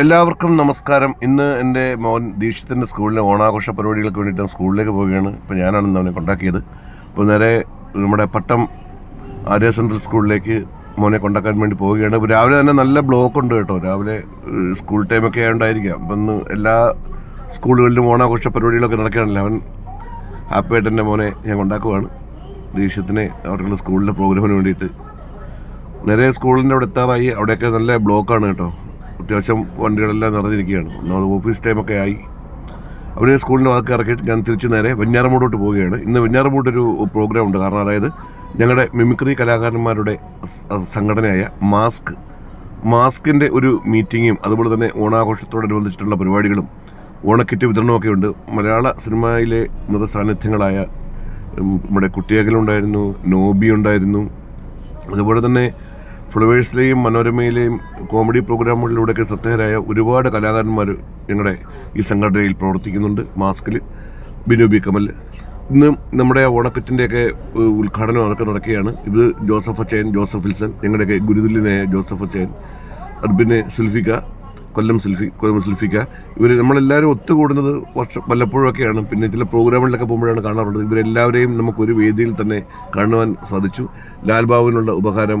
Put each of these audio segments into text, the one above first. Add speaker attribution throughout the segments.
Speaker 1: എല്ലാവർക്കും നമസ്കാരം. ഇന്ന് എന്റെ മോൻ ദീക്ഷിത്തിന്റെ സ്കൂളിലെ ഓണാഘോഷ പരിപാടികൾക്ക് വേണ്ടിയിട്ട് സ്കൂളിലേക്ക് പോവുകയാണ്. ഇപ്പോൾ ഞാനാണ് അവനെ കൊണ്ടാക്കിയത്. അപ്പോൾ നേരെ നമ്മുടെ പട്ടം ആര്യ സെൻട്രൽ സ്കൂളിലേക്ക് മോനെ കൊണ്ടാക്കാൻ വേണ്ടി പോവുകയാണ്. അപ്പോൾ രാവിലെ തന്നെ നല്ല ബ്ലോക്ക് ഉണ്ട് കേട്ടോ. രാവിലെ സ്കൂൾ ടൈമൊക്കെ ആയതുകൊണ്ടായിരിക്കാം അപ്പം ഇന്ന് എല്ലാ സ്കൂളുകളിലും ഓണാഘോഷ പരിപാടികളൊക്കെ നടക്കുകയാണല്ലോ? അവൻ ഹാപ്പിയായിട്ട് എന്റെ മോനെ ഞാൻ കൊണ്ടാക്കുവാണ്. ദീക്ഷിത്തിനെ അവർക്കുള്ള സ്കൂളിലെ പ്രോഗ്രാമിന് വേണ്ടിയിട്ട്. നേരെ സ്കൂളിന്റെ അവിടെ എത്താറായി. അവിടെയൊക്കെ നല്ല ബ്ലോക്കാണ് കേട്ടോ. അത്യാവശ്യം വണ്ടികളെല്ലാം നിറഞ്ഞിരിക്കുകയാണ്. നമ്മൾ ഓഫീസ് ടൈമൊക്കെ ആയി. അവരെ സ്കൂളിന്റെ വാക്ക് ഇറക്കിയിട്ട് ഞാൻ തിരിച്ച് നേരെ വെഞ്ഞാറമൂടോട്ട് പോവുകയാണ്. ഇന്ന് വെഞ്ഞാറമൂടൊരു പ്രോഗ്രാം ഉണ്ട്. കാരണം അതായത് ഞങ്ങളുടെ മിമിക്രി കലാകാരന്മാരുടെ സംഘടനയായ മാസ്ക്. മാസ്കിന്റെ ഒരു മീറ്റിങ്ങും അതുപോലെ തന്നെ ഓണാഘോഷത്തോടനുബന്ധിച്ചിട്ടുള്ള പരിപാടികളും ഓണക്കിറ്റ് വിതരണമൊക്കെ ഉണ്ട്. മലയാള സിനിമയിലെ നിറസാന്നിധ്യങ്ങളായ സാന്നിധ്യങ്ങളായ നമ്മുടെ കുട്ടിയകലുണ്ടായിരുന്നു നോബി ഉണ്ടായിരുന്നു. അതുപോലെ തന്നെ ഫ്ലവേഴ്സിലെയും മനോരമയിലെയും കോമഡി പ്രോഗ്രാമുകളിലൂടെയൊക്കെ ശ്രദ്ധേയരായ ഒരുപാട് കലാകാരന്മാർ ഞങ്ങളുടെ ഈ സംഘടനയിൽ പ്രവർത്തിക്കുന്നുണ്ട്. മാസ്കിൽ ബിനു ബി കമൽ. ഇന്ന് നമ്മുടെ ഓണക്കറ്റിന്റെയൊക്കെ ഉദ്ഘാടനം അതൊക്കെ നടക്കുകയാണ്. ഇത് ജോസഫ് അച്ചയൻ ജോസഫ് വിൽസൺ ഞങ്ങളുടെയൊക്കെ ഗുരുതുല്യനായ ജോസഫ് അച്ചയൻ അത് പിന്നെ സുൽഫിക്ക കൊല്ലം സുൽഫി കൊല്ലം സുൽഫിക്ക. ഇവർ നമ്മളെല്ലാവരും ഒത്തുകൂടുന്നത് വർഷം വല്ലപ്പോഴൊക്കെയാണ്. പിന്നെ ചില പ്രോഗ്രാമുകളിലൊക്കെ പോകുമ്പോഴാണ് കാണാറുള്ളത്. ഇവരെല്ലാവരെയും നമുക്കൊരു വേദിയിൽ തന്നെ കാണുവാൻ സാധിച്ചു. ലാൽ ബാബുവിനുള്ള ഉപഹാരം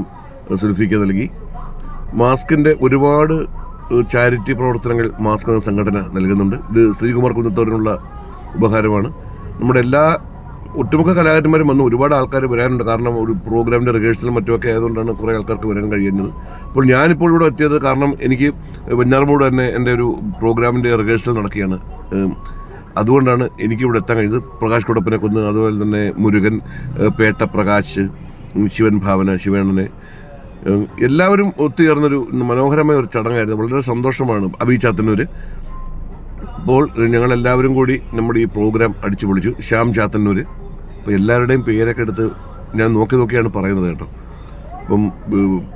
Speaker 1: സുൽഫിക്ക നൽകി. മാസ്കിന്റെ ഒരുപാട് ചാരിറ്റി പ്രവർത്തനങ്ങൾ മാസ്ക് എന്ന സംഘടന നൽകുന്നുണ്ട്. ഇത് ശ്രീകുമാർ കുന്നത്തോടിനുള്ള ഉപഹാരമാണ്. നമ്മുടെ എല്ലാ ഒട്ടുമുക്ക കലാകാരന്മാരും വന്ന് ഒരുപാട് ആൾക്കാർ വരാനുണ്ട്. കാരണം ഒരു പ്രോഗ്രാമിന്റെ റിഹേഴ്സലും മറ്റുമൊക്കെ ആയതുകൊണ്ടാണ് കുറേ ആൾക്കാർക്ക് വരാൻ കഴിയുന്നത്. അപ്പോൾ ഞാനിപ്പോൾ ഇവിടെ എത്തിയത് കാരണം എനിക്ക് വെഞ്ഞാറമൂട് തന്നെ എന്റെ ഒരു പ്രോഗ്രാമിന്റെ റിഹേഴ്സൽ നടക്കുകയാണ്. അതുകൊണ്ടാണ് എനിക്കിവിടെ എത്താൻ കഴിഞ്ഞത് പ്രകാശ് കുടപ്പനെ കൊന്ന് അതുപോലെ തന്നെ മുരുകൻ പേട്ട പ്രകാശ് ശിവൻ ഭാവന ശിവേണനെ ഏഹ്, എല്ലാവരും ഒത്തുചേർന്നൊരു മനോഹരമായ ഒരു ചടങ്ങായിരുന്നു. വളരെ സന്തോഷമാണ് അഭിചാത്തന്നൂർ അപ്പോൾ ഞങ്ങളെല്ലാവരും കൂടി നമ്മുടെ ഈ പ്രോഗ്രാം അടിച്ചു പൊളിച്ചു ശ്യാം ചാത്തന്നൂർ അപ്പോൾ എല്ലാവരുടെയും പേരൊക്കെ എടുത്ത് ഞാൻ നോക്കി നോക്കിയാണ് പറയുന്നത് കേട്ടോ. അപ്പം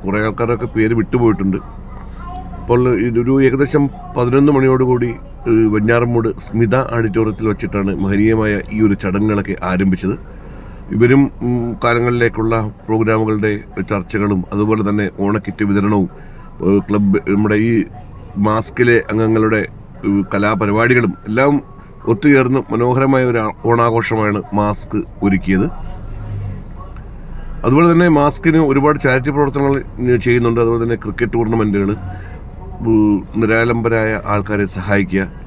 Speaker 1: കുറേ ആൾക്കാരൊക്കെ പേര് വിട്ടുപോയിട്ടുണ്ട്. അപ്പോൾ ഇതൊരു ഏകദേശം പതിനൊന്ന് മണിയോടുകൂടി കൂടി വെഞ്ഞാറമ്മൂട് സ്മിത ഓഡിറ്റോറിയത്തിൽ വെച്ചിട്ടാണ് മഹനീയമായ ഈ ഒരു ചടങ്ങുകളൊക്കെ ആരംഭിച്ചത്. ഇവരും കാലങ്ങളിലേക്കുള്ള പ്രോഗ്രാമുകളുടെ ചർച്ചകളും അതുപോലെ തന്നെ ഓണക്കിറ്റ് വിതരണവും ക്ലബ്ബ് നമ്മുടെ ഈ മാസ്കിലെ അംഗങ്ങളുടെ കലാപരിപാടികളും എല്ലാം ഒത്തുചേർന്ന് മനോഹരമായ ഒരു ഓണാഘോഷമാണ് മാസ്ക് ഒരുക്കിയത്. അതുപോലെ തന്നെ മാസ്കിന് ഒരുപാട് ചാരിറ്റി പ്രവർത്തനങ്ങൾ ചെയ്യുന്നുണ്ട്. അതുപോലെ തന്നെ ക്രിക്കറ്റ് ടൂർണമെന്റുകൾ നിരാലംബരായ ആൾക്കാരെ സഹായിക്കുക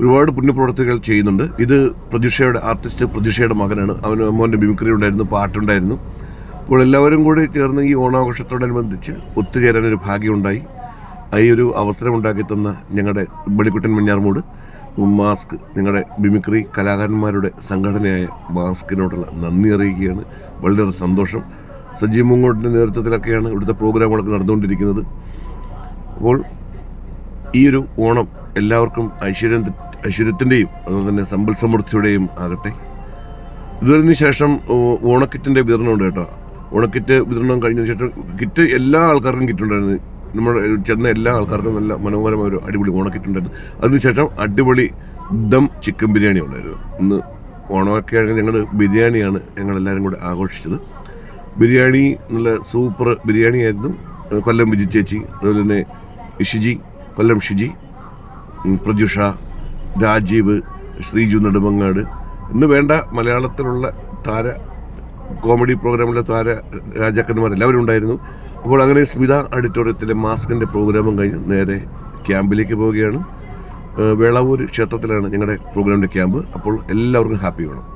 Speaker 1: ഒരുപാട് പുണ്യപ്രവർത്തികൾ ചെയ്യുന്നുണ്ട്. ഇത് പ്രതീക്ഷയുടെ ആർട്ടിസ്റ്റ് പ്രതീക്ഷയുടെ മകനാണ്. അവന് മോന്റെ മിമിക്രി ഉണ്ടായിരുന്നു പാട്ടുണ്ടായിരുന്നു. അപ്പോൾ എല്ലാവരും കൂടി ചേർന്ന് ഈ ഓണാഘോഷത്തോടനുബന്ധിച്ച് ഒത്തുചേരാനൊരു ഭാഗ്യമുണ്ടായി. ഈ ഒരു അവസരം ഉണ്ടാക്കി തന്ന ഞങ്ങളുടെ ബളിക്കുട്ടൻ മഞ്ഞാർമൂട് മാസ്ക് നിങ്ങളുടെ മിമിക്രി കലാകാരന്മാരുടെ സംഘടനയായ മാസ്കിനോടുള്ള നന്ദി അറിയിക്കുകയാണ്. വളരെ സന്തോഷം. സജീവ് മുങ്ങോട്ടിന്റെ നേതൃത്വത്തിലൊക്കെയാണ് ഇവിടുത്തെ പ്രോഗ്രാമുകളൊക്കെ നടന്നുകൊണ്ടിരിക്കുന്നത്. അപ്പോൾ ഈ ഒരു ഓണം എല്ലാവർക്കും ഐശ്വര്യം ഐശ്വര്യത്തിന്റെയും അതുപോലെ തന്നെ സമ്പൽ സമൃദ്ധിയുടെയും ആകട്ടെ. ഇതിന് ശേഷം ഓണക്കിറ്റിന്റെ വിതരണം ഉണ്ട് കേട്ടോ. ഓണക്കിറ്റ് വിതരണം കഴിഞ്ഞതിന് ശേഷം കിറ്റ് എല്ലാ ആൾക്കാർക്കും കിറ്റുണ്ടായിരുന്നു നമ്മൾ ചെന്ന എല്ലാ ആൾക്കാർക്കും നല്ല മനോഹരമായ ഒരു അടിപൊളി ഓണക്കിറ്റ് ഉണ്ടായിരുന്നു. അതിനുശേഷം അടിപൊളി ദം ചിക്കൻ ബിരിയാണി ഉണ്ടായിരുന്നു. ഇന്ന് ഓണമൊക്കെ ആണെങ്കിൽ ഞങ്ങൾ ബിരിയാണിയാണ് ഞങ്ങളെല്ലാവരും കൂടെ ആഘോഷിച്ചത്. ബിരിയാണി നല്ല സൂപ്പർ ബിരിയാണി ആയിരുന്നു. കൊല്ലം വിജി ചേച്ചി അതുപോലെ തന്നെ ഷിജി കൊല്ലം ഷിജി പ്രജുഷ രാജീവ് ശ്രീജു നെടുമങ്ങാട്. ഇന്ന് വേണ്ട മലയാളത്തിലുള്ള താര കോമഡി പ്രോഗ്രാമിലെ താര രാജാക്കന്മാർ എല്ലാവരും ഉണ്ടായിരുന്നു. അപ്പോൾ അങ്ങനെ സ്മിത ഓഡിറ്റോറിയത്തിലെ മാസ്കിന്റെ പ്രോഗ്രാമും കഴിഞ്ഞ് നേരെ ക്യാമ്പിലേക്ക് പോവുകയാണ്. വേളാവൂർ ക്ഷേത്രത്തിലാണ് ഞങ്ങളുടെ പ്രോഗ്രാമിന്റെ ക്യാമ്പ്. അപ്പോൾ എല്ലാവർക്കും ഹാപ്പി വേണം.